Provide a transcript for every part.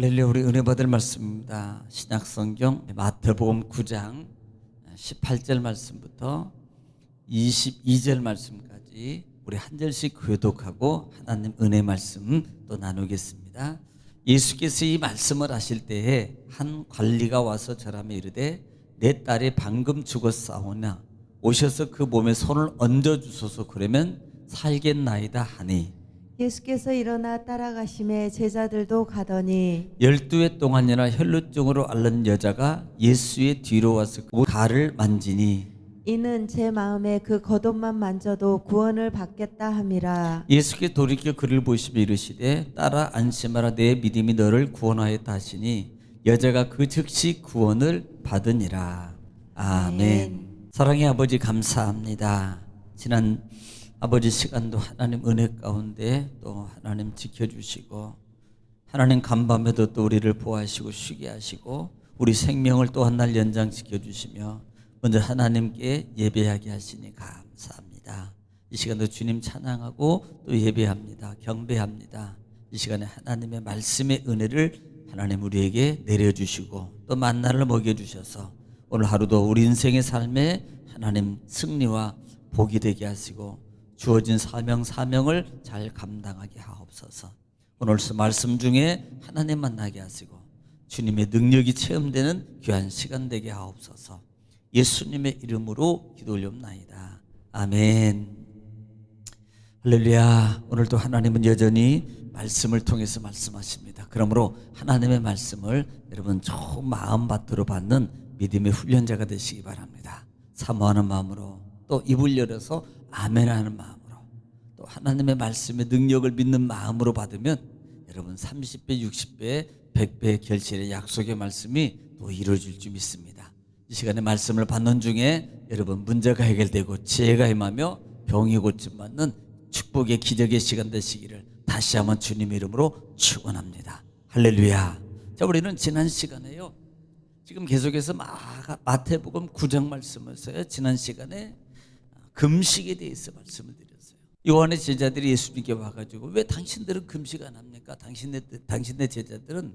할렐루야 우리 은혜 받을 말씀입니다. 신약성경 마태복음 9장 18절 말씀부터 22절 말씀까지 우리 한 절씩 교독하고 하나님 은혜 말씀 또 나누겠습니다. 예수께서 이 말씀을 하실 때에 한 관리가 와서 저람에 이르되 내 딸이 방금 죽었사오나 오셔서 그 몸에 손을 얹어 주소서 그러면 살겠나이다 하니 예수께서 일어나 따라가심에 제자들도 가더니 열두 해 동안이나 혈루증으로 앓는 여자가 예수의 뒤로 와서 그 발을 만지니 이는 제 마음에 그 겉옷만 만져도 구원을 받겠다 함이라. 예수께 돌이켜 그를 보시며 이르시되 따라 안심하라 내 믿음이 너를 구원하였다 하시니 여자가 그 즉시 구원을 받으니라. 아멘. 사랑의 아버지 감사합니다. 지난 아버지 시간도 하나님 은혜 가운데 또 하나님 지켜주시고 하나님 간밤에도 또 우리를 보호하시고 쉬게 하시고 우리 생명을 또 한 날 연장시켜 주시며 먼저 하나님께 예배하게 하시니 감사합니다. 이 시간도 주님 찬양하고 또 예배합니다. 경배합니다. 이 시간에 하나님의 말씀의 은혜를 하나님 우리에게 내려주시고 또 만나를 먹여주셔서 오늘 하루도 우리 인생의 삶에 하나님 승리와 복이 되게 하시고 주어진 사명 사명을 잘 감당하게 하옵소서. 오늘 말씀 중에 하나님 만나게 하시고 주님의 능력이 체험되는 귀한 시간 되게 하옵소서. 예수님의 이름으로 기도 올렵나이다. 아멘. 할렐루야. 오늘도 하나님은 여전히 말씀을 통해서 말씀하십니다. 그러므로 하나님의 말씀을 여러분 좋은 마음 밭으로 받는 믿음의 훈련자가 되시기 바랍니다. 사모하는 마음으로 또 입을 열어서 아멘하는 마음으로 또 하나님의 말씀의 능력을 믿는 마음으로 받으면 여러분 30배, 60배, 100배의 결실의 약속의 말씀이 또 이루어질 줄 믿습니다. 이 시간에 말씀을 받는 중에 여러분 문제가 해결되고 지혜가 임하며 병이 고침 받는 축복의 기적의 시간 되시기를 다시 한번 주님의 이름으로 축원합니다. 할렐루야. 자, 우리는 지난 시간에요. 지금 계속해서 마, 마태복음 9장 말씀에서요. 지난 시간에 금식에 대해서 말씀을 드렸어요. 요한의 제자들이 예수님께 와가지고 왜 당신들은 금식 안 합니까? 당신네 당신네 제자들은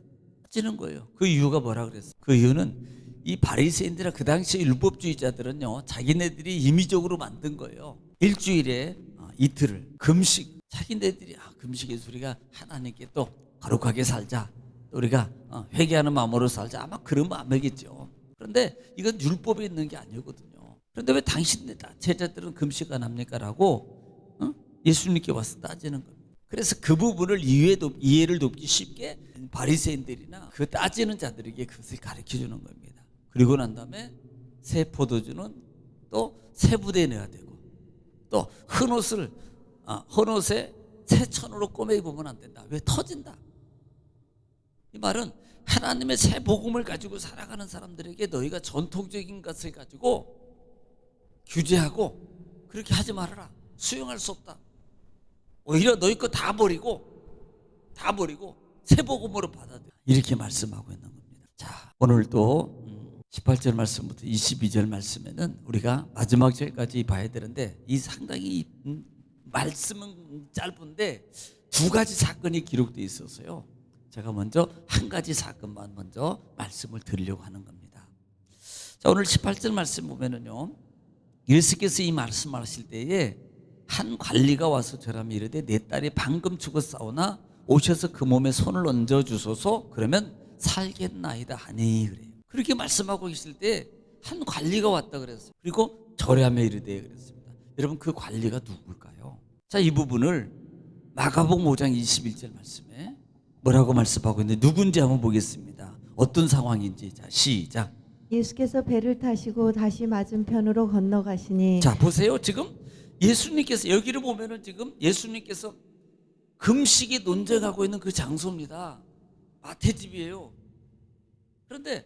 찌는 거예요. 그 이유가 뭐라 그랬어? 그 이유는 이 바리새인들이나 그 당시 율법주의자들은요 자기네들이 임의적으로 만든 거예요. 일주일에 어, 이틀을 금식. 자기네들이 아, 금식의 소리가 하나님께 또 거룩하게 살자. 또 우리가 어, 회개하는 마음으로 살자. 아마 그런 마음이겠죠. 그런데 이건 율법에 있는 게 아니거든요. 그런데 왜 당신네 제자들은 금식 안 합니까?라고 어? 예수님께 와서 따지는 겁니다. 그래서 그 부분을 이해 돕, 이해 를 돕기 쉽게 바리새인들이나 그 따지는 자들에게 그것을 가르쳐 주는 겁니다. 그리고 난 다음에 새 포도주는 또 새 부대에 내야 되고 또 흰 옷을 아, 흰옷에 새 천으로 꼬매 입으면 안 된다. 왜 터진다? 이 말은 하나님의 새 복음을 가지고 살아가는 사람들에게 너희가 전통적인 것을 가지고 규제하고 그렇게 하지 말아라. 수용할 수 없다. 오히려 너희 거 다 버리고 다 버리고 새 복음으로 받아들여. 이렇게 말씀하고 있는 겁니다. 자, 오늘도 18절 말씀부터 22절 말씀에는 우리가 마지막 절까지 봐야 되는데 이 상당히 음, 말씀은 짧은데 두 가지 사건이 기록되어 있어서요. 제가 먼저 한 가지 사건만 먼저 말씀을 드리려고 하는 겁니다. 자, 오늘 18절 말씀 보면은요. 예수께서 이 말씀하실 때에 한 관리가 와서 저라면 이르되 내 딸이 방금 죽었사오나 오셔서 그 몸에 손을 얹어 주소서 그러면 살겠나이다 하니 그래요. 그렇게 말씀하고 계실 때 한 관리가 왔다 그랬어요. 그리고 절하며 이르되 그랬습니다. 여러분 그 관리가 누굴까요? 자, 이 부분을 마가복음 5장 21절 말씀에 뭐라고 말씀하고 있는데 누군지 한번 보겠습니다. 어떤 상황인지 자, 시작. 예수께서 배를 타시고 다시 맞은편으로 건너가시니 자, 보세요. 지금 예수님께서 여기를 보면은 지금 예수님께서 금식이 논쟁하고 있는 그 장소입니다. 마태집이에요. 그런데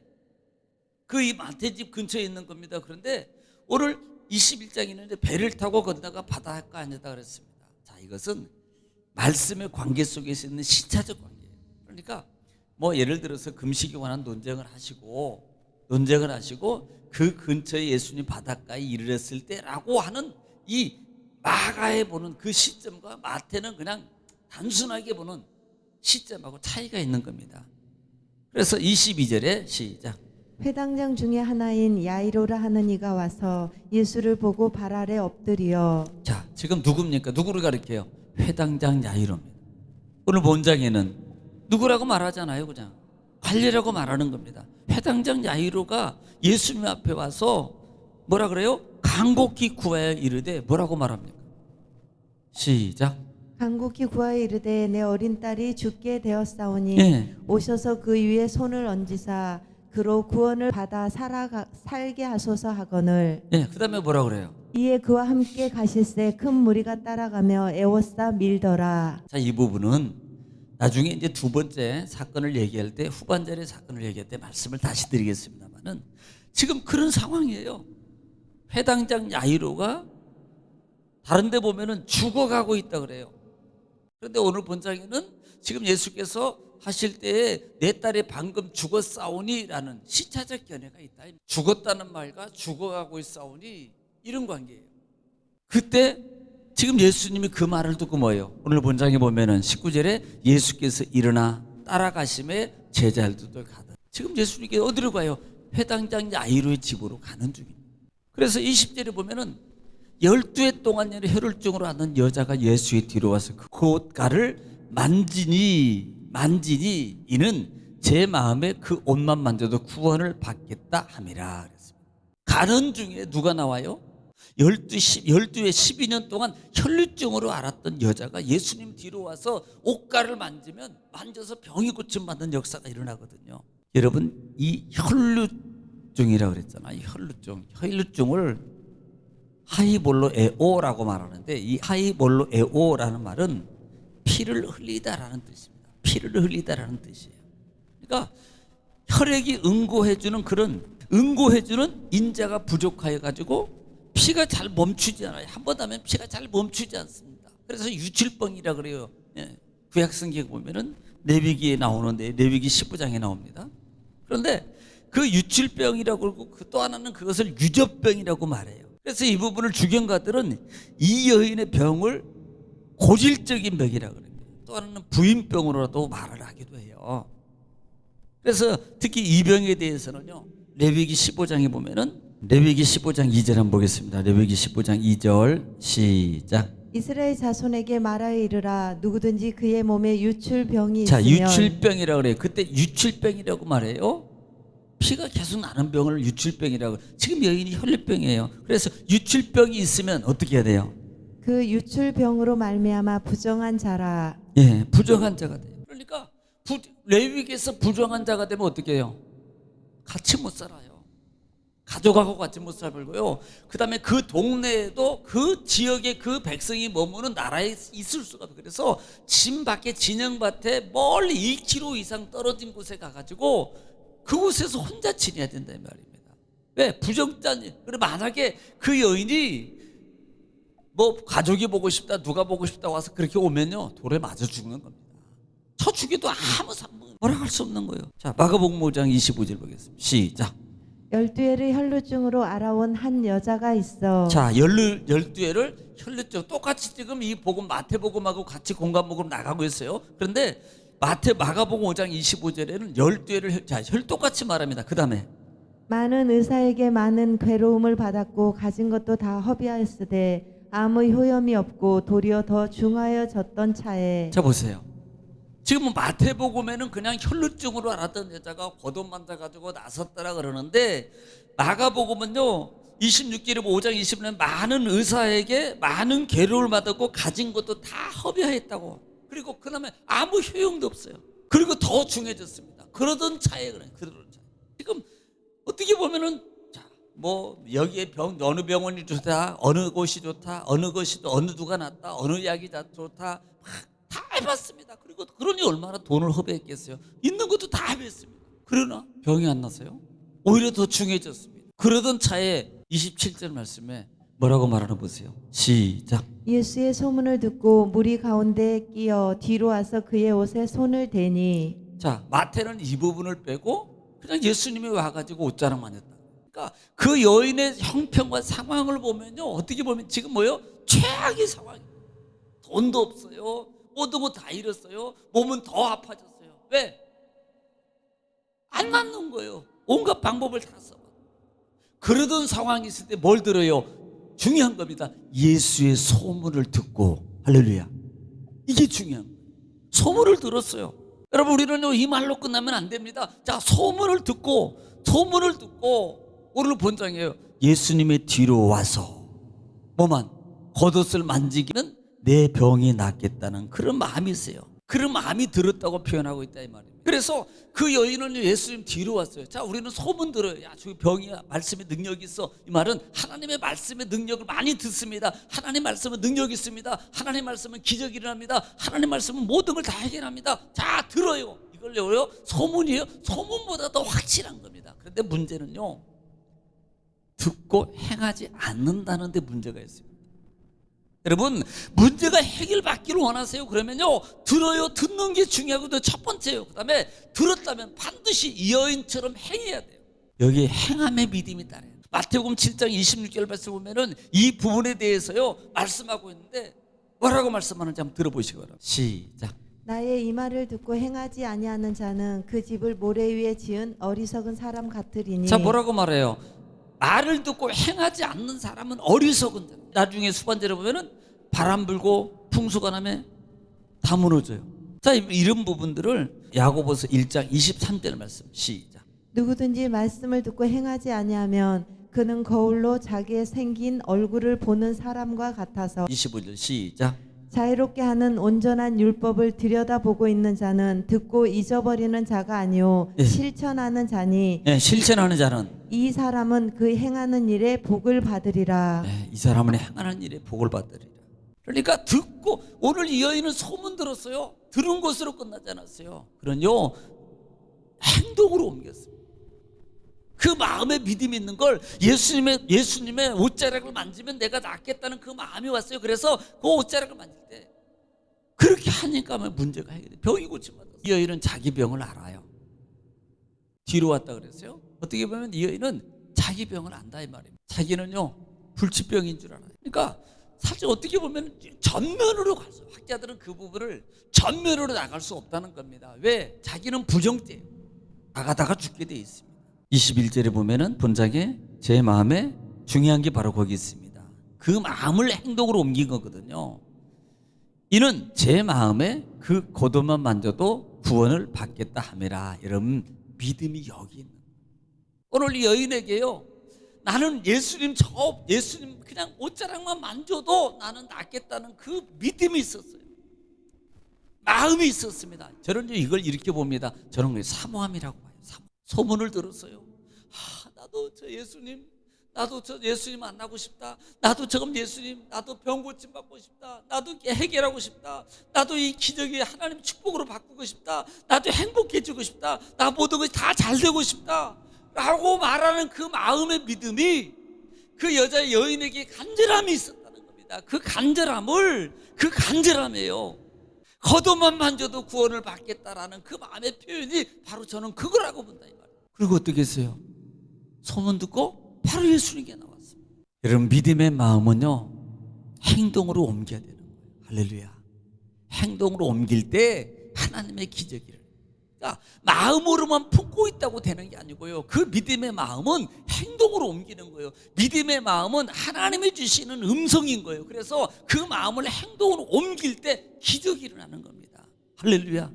그 이 마태집 근처에 있는 겁니다. 그런데 오늘 21장에 있는데 배를 타고 건너가 바닷가 아니다 그랬습니다. 자, 이것은 말씀의 관계 속에 있는 신차적 관계예요. 그러니까 뭐 예를 들어서 금식에 관한 논쟁을 하시고 논쟁을 하시고 그 근처에 예수님 바닷가에 이르렀을 때라고 하는 이 마가에 보는 그 시점과 마태는 그냥 단순하게 보는 시점하고 차이가 있는 겁니다. 그래서 22절에 시작. 회당장 중에 하나인 야이로라 하는 이가 와서 예수를 보고 발 아래 엎드려 자, 지금 누굽니까? 누구를 가리켜요? 회당장 야이로입니다. 오늘 본장에는 누구라고 말하잖아요, 그냥. 관리라고 말하는 겁니다. 회당장 야이로가 예수님 앞에 와서 뭐라 그래요? 간곡히 구하여 이르되 뭐라고 말합니까? 시작. 간곡히 구하여 이르되 내 어린 딸이 죽게 되었사오니 예. 오셔서 그 위에 손을 얹으사 그로 구원을 받아 살아가, 살게 하소서 하거늘 예, 그다음에 뭐라 그래요? 이에 그와 함께 가실새 큰 무리가 따라가며 애워싸 밀더라 자, 이 부분은 나중에 이제 두 번째 사건을 얘기할 때 후반절의 사건을 얘기할 때 말씀을 다시 드리겠습니다만은 지금 그런 상황이에요. 회당장 야이로가 다른 데 보면은 죽어가고 있다 그래요. 그런데 오늘 본장에는 지금 예수께서 하실 때에 내 딸이 방금 죽었사오니라는 시차적 견해가 있다. 죽었다는 말과 죽어가고 있사오니 이런 관계예요. 그때 지금 예수님이 그 말을 듣고 뭐예요? 오늘 본장에 보면은 19절에 예수께서 일어나 따라가심에 제자들도 가다. 지금 예수님께 어디로 가요? 회당장 야이로의 집으로 가는 중입니다. 그래서 20절에 보면은 12해 동안 혈혈증으로 하는 여자가 예수의 뒤로 와서 그 옷가를 만지니 만지니 이는 제 마음에 그 옷만 만져도 구원을 받겠다 함이라. 가는 중에 누가 나와요? 12, 10, 12에 12년 동안 혈류증으로 알았던 여자가 예수님 뒤로 와서 옷가를 만지면 만져서 병이 고침받는 역사가 일어나거든요. 여러분 이 혈류증이라고 그랬잖아요. 혈류증. 혈류증을 하이볼로 에오라고 말하는데 이 하이볼로 에오라는 말은 피를 흘리다라는 뜻입니다. 피를 흘리다라는 뜻이에요. 그러니까 혈액이 응고해주는 그런 응고해주는 인자가 부족하여 가지고 피가 잘 멈추지 않아요. 한 번 하면 피가 잘 멈추지 않습니다. 그래서 유출병이라 그래요. 예. 구약성경 보면은 레위기에 나오는데 레위기 15장에 나옵니다. 그런데 그 유출병이라고 그러고 그 또 하나는 그것을 유저병이라고 말해요. 그래서 이 부분을 주경가들은 이 여인의 병을 고질적인 병이라고 그래요. 또 하나는 부인병으로도 말을 하기도 해요. 그래서 특히 이 병에 대해서는요. 레위기 15장에 보면은 레위기 15장 2절 한번 보겠습니다. 레위기 15장 2절 시작. 이스라엘 자손에게 말하여 이르라 누구든지 그의 몸에 유출병이 자, 있으면 유출병이라고 그래요. 그때 유출병이라고 말해요. 피가 계속 나는 병을 유출병이라고. 지금 여인이 혈류병이에요. 그래서 유출병이 있으면 어떻게 해야 돼요? 그 유출병으로 말미암아 부정한 자라 예, 부정한 자가 돼요. 그러니까 부, 레위기에서 부정한 자가 되면 어떻게 해요? 같이 못 살아요. 가족하고 같이 못 살고요. 그다음에 그 동네에도 그 지역에 그 백성이 머무는 나라에 있을 수가 없어요. 그래서 진 밖에 진영밭에 멀리 1km 이상 떨어진 곳에 가가지고 그곳에서 혼자 지내야 된다는 말입니다. 왜 부정자니? 그래 만약에 그 여인이 뭐 가족이 보고 싶다 누가 보고 싶다 와서 그렇게 오면요 돌에 맞아 죽는 겁니다. 쳐 죽여도 아무 상관 뭐라 할 수 없는 거예요. 자 마가복음 5장 25절 보겠습니다. 시작. 열두 해를 혈루증으로 알아온 한 여자가 있어 자 열두 열두 해를 혈류증 똑같이 지금 이 복음 마태복음하고 같이 공감복음 나가고 있어요. 그런데 마태 마가복음 5장 25절에는 열두 해를 자 혈 똑같이 말합니다. 그 다음에 많은 의사에게 많은 괴로움을 받았고 가진 것도 다 허비하였으되 아무 효염이 없고 도리어 더 중하여졌던 차에 자 보세요. 지금 마태복음에는 그냥 혈루증으로 알았던 여자가 겉옷 만져 가지고 나섰더라 그러는데 마가복음은요 26절에 5장 20절에 많은 의사에게 많은 괴로움을 받았고 가진 것도 다 허비하였다고. 그리고 그 다음에 아무 효용도 없어요. 그리고 더 중해졌습니다. 그러던 차에 그래 그러던 차에. 지금 어떻게 보면은 자뭐 여기에 병 어느 병원이 좋다 어느 곳이 좋다 어느 것이 또 어느 누가 낫다 어느 약이 다 좋다 다 해봤습니다. 그리고 그러니 얼마나 돈을 허비했겠어요. 있는 것도 다 해봤습니다. 그러나 병이 안 나서요. 오히려 더 중해졌습니다. 그러던 차에 27절 말씀에 뭐라고 말하나 보세요. 시작. 예수의 소문을 듣고 무리 가운데 끼어 뒤로 와서 그의 옷에 손을 대니 자 마태는 이 부분을 빼고 그냥 예수님이 와가지고 옷자랑만 했다. 그러니까 그 여인의 형편과 상황을 보면요 어떻게 보면 지금 뭐요 최악의 상황. 돈도 없어요. 모든 거 다 잃었어요. 몸은 더 아파졌어요. 왜? 안 낫는 거예요. 온갖 방법을 다 써봐. 그러던 상황이 있을 때 뭘 들어요? 중요한 겁니다. 예수의 소문을 듣고 할렐루야. 이게 중요한 거예요. 소문을 들었어요. 여러분 우리는 이 말로 끝나면 안 됩니다. 자 소문을 듣고 소문을 듣고 오늘 본장이에요. 예수님의 뒤로 와서 뭐만 겉옷을 만지기는 내 병이 낫겠다는 그런 마음이 있어요. 그런 마음이 들었다고 표현하고 있다 이 말입니다. 그래서 그 여인은 예수님 뒤로 왔어요. 자, 우리는 소문 들어요. 야, 저기 병이야. 말씀에 능력이 있어. 이 말은 하나님의 말씀의 능력을 많이 듣습니다. 하나님 말씀은 능력이 있습니다. 하나님 말씀은 기적이 일어납니다. 하나님 말씀은 모든 걸 다 해결합니다. 자, 들어요. 이걸요. 소문이에요. 소문보다 더 확실한 겁니다. 그런데 문제는요. 듣고 행하지 않는다는 데 문제가 있습니다. 여러분 문제가 해결받기를 원하세요? 그러면요 들어요 듣는 게 중요하거든요. 첫 번째요. 그 다음에 들었다면 반드시 이 여인처럼 행해야 돼요. 여기 행함의 믿음이 따라요. 마태복음 7장 26절 말씀 보면은 이 부분에 대해서요 말씀하고 있는데 뭐라고 말씀하는지 한번 들어보시기 바랍니다. 시작. 나의 이 말을 듣고 행하지 아니하는 자는 그 집을 모래 위에 지은 어리석은 사람 같으리니. 자 뭐라고 말해요? 말을 듣고 행하지 않는 사람은 어리석은 자. 나중에 수반절에 보면은 바람 불고 풍수가 나면 다 무너져요. 자 이- 이런 부분들을 야고보서 1장 23절 말씀 시작. 누구든지 말씀을 듣고 행하지 아니하면 그는 거울로 자기의 생긴 얼굴을 보는 사람과 같아서 25절 시작. 자유롭게 하는 온전한 율법을 들여다보고 있는 자는 듣고 잊어버리는 자가 아니요 예. 실천하는 자니 네, 실천하는 자는 이 사람은 그 행하는 일에 복을 받으리라. 네, 이 사람은 행하는 일에 복을 받으리라. 그러니까 듣고 오늘 이 여인은 소문 들었어요. 들은 것으로 끝나지 않았어요. 그런요 행동으로 옮겼어요. 그 마음에 믿음이 있는 걸 예수님의 예수님의 옷자락을 만지면 내가 낫겠다는 그 마음이 왔어요. 그래서 그 옷자락을 만질 때 그렇게 하니까 문제가 해결돼. 병이 고침받았어요. 이 여인은 자기 병을 알아요. 뒤로 왔다 그랬어요. 어떻게 보면 이 여인은 자기 병을 안다 이 말입니다. 자기는요 불치병인 줄 알아요. 그러니까 사실 어떻게 보면 전면으로 가서 학자들은 그 부분을 전면으로 나갈 수 없다는 겁니다. 왜? 자기는 부정죄 나가다가 죽게 돼 있습니다. 21절에 보면은 본장에 제 마음에 중요한 게 바로 거기 있습니다. 그 마음을 행동으로 옮긴 거거든요. 이는 제 마음에 그 겉옷만 만져도 구원을 받겠다 함이라. 여러분 믿음이 여기 있는. 거예요. 오늘 이 여인에게요. 나는 예수님 저 예수님 그냥 옷자락만 만져도 나는 낫겠다는 그 믿음이 있었어요. 마음이 있었습니다. 저는 이걸 이렇게 봅니다. 저는 사모함이라고 봐요. 사모. 소문을 들었어요. 아, 나도 저 예수님, 나도 저 예수님 만나고 싶다. 나도 저금 예수님, 나도 병 고침 받고 싶다. 나도 해결하고 싶다. 나도 이 기적이 하나님 축복으로 바꾸고 싶다. 나도 행복해지고 싶다. 나 모든 것이 다 잘 되고 싶다. 라고 말하는 그 마음의 믿음이 그 여자 여인에게 간절함이 있었다는 겁니다. 그 간절함을 그 간절함이에요. 겉옷만 만져도 구원을 받겠다라는 그 마음의 표현이 바로 저는 그거라고 본다 이 말이에요. 그리고 어떻게 했어요? 소문 듣고 바로 예수님께 나왔습니다. 여러분 믿음의 마음은요 행동으로 옮겨야 되는 거예요. 할렐루야. 행동으로 옮길 때 하나님의 기적이 일어나요. 그러니까 마음으로만 품고 있다고 되는 게 아니고요. 그 믿음의 마음은 행동으로 옮기는 거예요. 믿음의 마음은 하나님이 주시는 음성인 거예요. 그래서 그 마음을 행동으로 옮길 때 기적이 일어나는 겁니다. 할렐루야.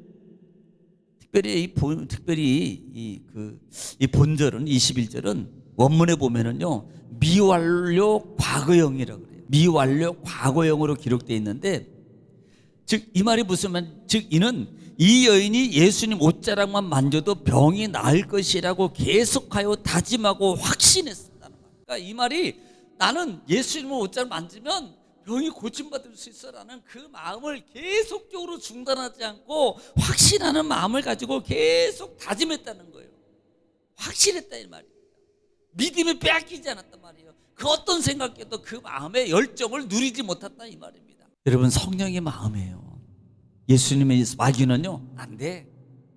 특별히 이 본, 특별히 이 그 이 본절은 21절은 원문에 보면은요 미완료 과거형이라고 그래요. 미완료 과거형으로 기록되어 있는데 즉 이 말이 무슨 말? 즉 이는 이 여인이 예수님 옷자락만 만져도 병이 나을 것이라고 계속하여 다짐하고 확신했었다는 말. 그러니까 이 말이 나는 예수님 옷자락 만지면 병이 고침받을 수 있어라는 그 마음을 계속적으로 중단하지 않고 확신하는 마음을 가지고 계속 다짐했다는 거예요. 확실했다 이 말이에요. 믿음이 빼앗기지 않았단 말이에요. 그 어떤 생각에도 그 마음의 열정을 누리지 못했다 이 말입니다. 여러분 성령의 마음이에요. 예수님의 마귀는요 안 돼.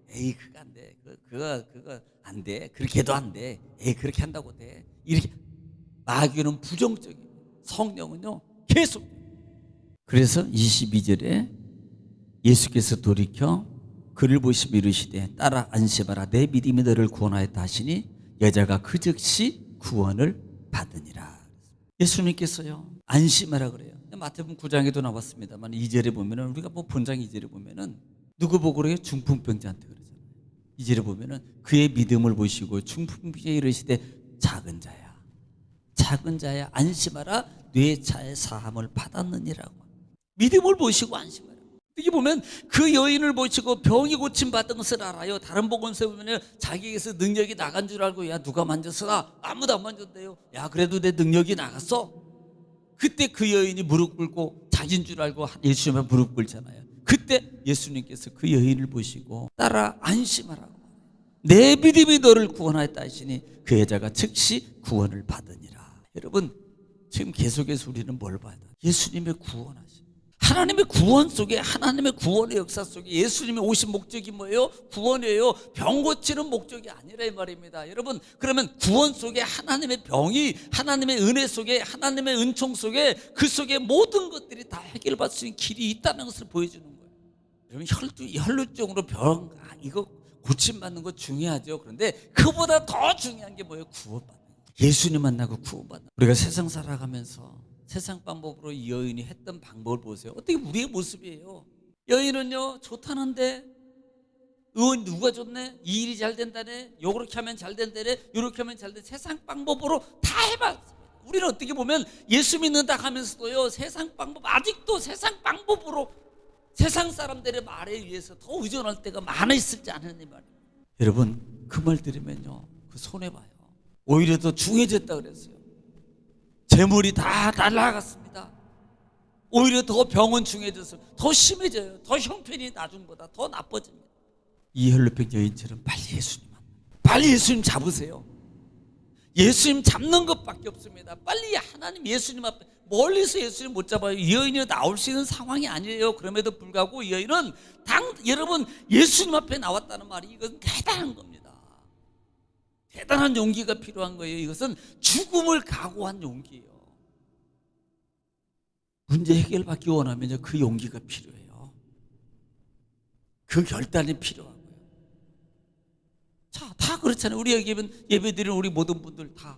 에이 그거 안 돼. 그, 그거 그거 안 돼. 그렇게 해도 안 돼. 에이 그렇게 한다고 돼. 이렇게 마귀는 부정적이에요. 성령은요 계속. 그래서 22절에 예수께서 돌이켜 그를 보시며 이르시되 따라 안심하라 내 믿음이 너를 구원하였다 하시니 여자가 그 즉시 구원을 받으니라 예수님께서요 안심하라 그래요 마태복음 9장에도 나왔습니다만 2절에 보면은 우리가 뭐 본장 2절에 보면은 누구 보고 그래요? 중풍병자한테 그러잖아요. 2절에 보면은 그의 믿음을 보시고 중풍병자에 이르시되 작은 자야 작은 자야 안심하라. 뇌 차의 사함을 받았느니라고. 믿음을 보시고 안심하라. 여기 보면 그 여인을 보시고 병이 고침 받은 것을 알아요. 다른 복음서에 보면 자기에게서 능력이 나간 줄 알고 야 누가 만졌으나? 아무도 안 만졌대요. 야 그래도 내 능력이 나갔어 그때 그 여인이 무릎 꿇고 자기인 줄 알고 예수님에 무릎 꿇잖아요 그때 예수님께서 그 여인을 보시고 따라 안심하라고 내 믿음이 너를 구원하였다 하시니 그 여자가 즉시 구원을 받으니라. 여러분 지금 계속해서 우리는 뭘 봐야 돼? 예수님의 구원하심. 하나님의 구원 속에 하나님의 구원의 역사 속에 예수님이 오신 목적이 뭐예요? 구원이에요. 병 고치는 목적이 아니라 이 말입니다. 여러분 그러면 구원 속에 하나님의 병이 하나님의 은혜 속에 하나님의 은총 속에 그 속에 모든 것들이 다 해결받을 수 있는 길이 있다는 것을 보여주는 거예요. 여러분 혈루, 혈루증으로 병 아, 이거 고침 받는 거 중요하죠. 그런데 그보다 더 중요한 게 뭐예요? 구원받는 거. 예수님 만나고 구원받는 거. 우리가 세상 살아가면서 세상 방법으로 이 여인이 했던 방법을 보세요. 어떻게 우리의 모습이에요? 여인은요 좋다는데 의원 누가 좋네? 이 일이 잘 된다네? 요렇게 하면 잘 된다네? 요렇게 하면 잘 돼. 세상 방법으로 다 해봤습니다. 우리는 어떻게 보면 예수 믿는다 하면서도요 세상 방법 아직도 세상 방법으로 세상 사람들의 말에 의해서 더 의존할 때가 많아 있을지 않느냐 말이에요. 여러분 그 말 들으면요 그 손해 봐요. 오히려 더 중해졌다 그랬어요. 재물이 다 날라갔습니다. 오히려 더 병은 중해져서 더 심해져요. 더 형편이 나중보다 더 나빠집니다. 이 혈루병 여인처럼 빨리 예수님. 빨리 예수님 잡으세요. 예수님 잡는 것밖에 없습니다. 빨리 하나님 예수님 앞에 멀리서 예수님 못 잡아요. 이 여인이 나올 수 있는 상황이 아니에요. 그럼에도 불구하고 이 여인은 당 여러분 예수님 앞에 나왔다는 말이 이건 대단한 겁니다. 대단한 용기가 필요한 거예요. 이것은 죽음을 각오한 용기예요. 문제 해결받기 원하면 그 용기가 필요해요. 그 결단이 필요한 거예요. 자, 다 그렇잖아요. 우리 여기 예배 드리는 우리 모든 분들 다,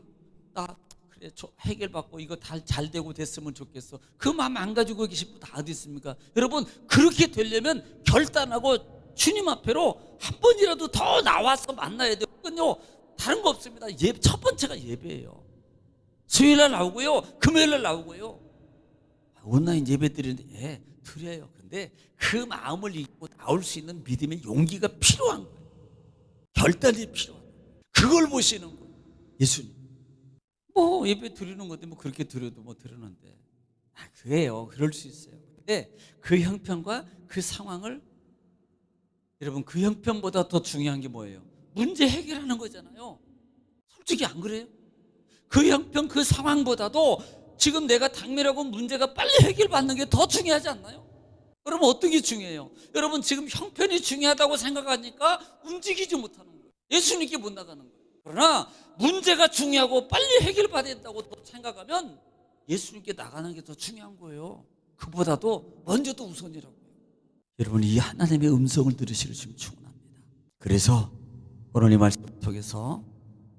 다 그래, 저 해결받고 이거 다 잘 되고 됐으면 좋겠어. 그 마음 안 가지고 계신 분 다 어디 있습니까? 여러분 그렇게 되려면 결단하고 주님 앞에로 한 번이라도 더 나와서 만나야. 그건요 다른 거 없습니다. 예, 첫 번째가 예배예요. 수요일 날 나오고요, 금요일 날 나오고요. 온라인 예배 드리는데 예, 드려요. 근데 그 마음을 잊고 나올 수 있는 믿음의 용기가 필요한 거예요. 결단이 필요한 거예요. 그걸 보시는 거예요. 예수님. 뭐 예배 드리는 건데 뭐 그렇게 드려도 뭐 드리는데 아 그래요. 그럴 수 있어요. 근데 그 형편과 그 상황을 여러분 그 형편보다 더 중요한 게 뭐예요? 문제 해결하는 거잖아요. 솔직히 안 그래요? 그 형편 그 상황보다도 지금 내가 당면하고 문제가 빨리 해결받는 게 더 중요하지 않나요? 여러분 어떤 게 중요해요? 여러분 지금 형편이 중요하다고 생각하니까 움직이지 못하는 거예요. 예수님께 못 나가는 거예요. 그러나 문제가 중요하고 빨리 해결받아야 된다고 또 생각하면 예수님께 나가는 게 더 중요한 거예요. 그보다도 먼저 또 우선이라고요. 여러분 이 하나님의 음성을 들으시길 지금 축원합니다. 그래서 오늘 이 말씀 속에서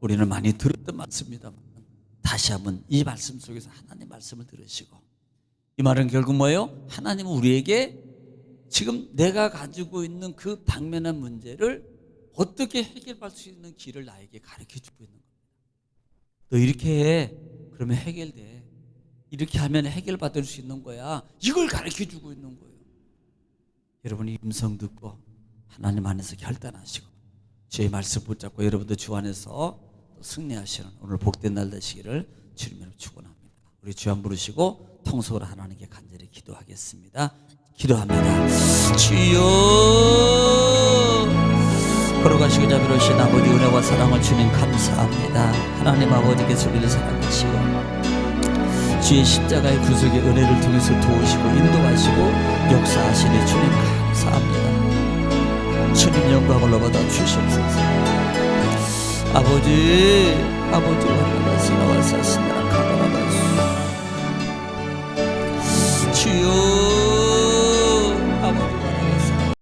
우리는 많이 들었던 말씀입니다. 다시 한번 이 말씀 속에서 하나님 말씀을 들으시고 이 말은 결국 뭐예요? 하나님은 우리에게 지금 내가 가지고 있는 그 당면한 문제를 어떻게 해결할 수 있는 길을 나에게 가르쳐 주고 있는 겁니다. 너 이렇게 해. 그러면 해결돼. 이렇게 하면 해결받을 수 있는 거야. 이걸 가르쳐 주고 있는 거예요. 여러분이 음성 듣고 하나님 안에서 결단하시고 주의 말씀 붙잡고 여러분도 주 안에서 또 승리하시는 오늘 복된 날 되시기를 주님으로 축원합니다. 우리 주한 부르시고 통속으로 하나님께 간절히 기도하겠습니다. 기도합니다. 주여 걸어가시고 자비로우신 아버지 은혜와 사랑을 주님 감사합니다. 하나님 아버지께서 우리를 사랑하시고 주의 십자가의 구속의 은혜를 통해서 도우시고 인도하시고 역사하시니 주님 감사합니다. 주님 영광을 받아 주시옵소서. 아버지, 아버지 원나라시 나와서 신나라 카바라바시. 주여